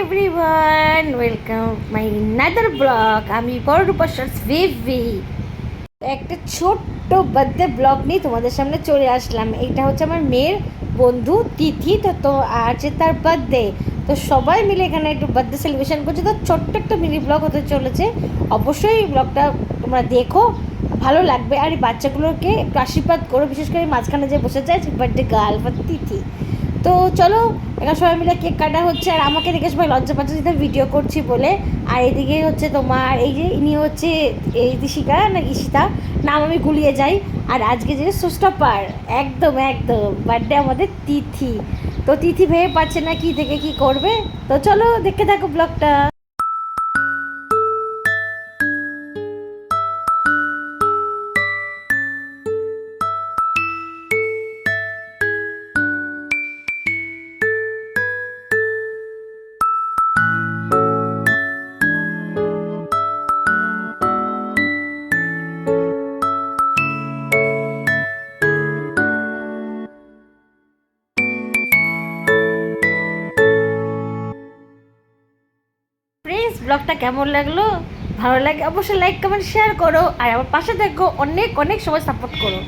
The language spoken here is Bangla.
Everyone welcome my another blog আমি পররূপা শর্টস ভিভি একটা ছোট্ট বার্থডে ব্লগ নিয়ে তোমাদের সামনে চলে আসলাম। এটা হচ্ছে আমার মেয়ের বন্ধু তিথি, তো তো আছে তার বার্থডে তো সবাই মিলে এখানে একটু বার্থডে সেলিব্রেশন করছে। তো ছোট্ট একটা মিনি ব্লগ হতে চলেছে। অবশ্যই ব্লগটা তোমরা দেখো, ভালো লাগবে। আর এই বাচ্চাগুলোকে একটু আশীর্বাদ করো, বিশেষ করে মাঝখানে যে বসে যায় বার্থডে গার্ল বা তিথি। তো চলো, এখানে সবাই মিলে কেক কাটা হচ্ছে, আর আমাকে দেখে সবাই লজ্জা পাচ্ছে যেটা ভিডিও করছি বলে। আর এদিকে হচ্ছে তোমার, এই যে ইনি হচ্ছে, এই দিশিকা না ঈশিতা, নাম আমি গুলিয়ে যাই। আর আজকে যে সুস্টপার একদম একদম বার্থডে আমাদের তিথি। তো তিথি ভেবে পাচ্ছে না কি থেকে কি করবে। তো চলো দেখে থাকো ব্লগটা ব্লগটা কেমন লাগল? ভালো লাগে অবশ্যই লাইক কমেন্ট শেয়ার করো। আর আমার পাশে দেখো অনেক অনেক সময় সাপোর্ট করো।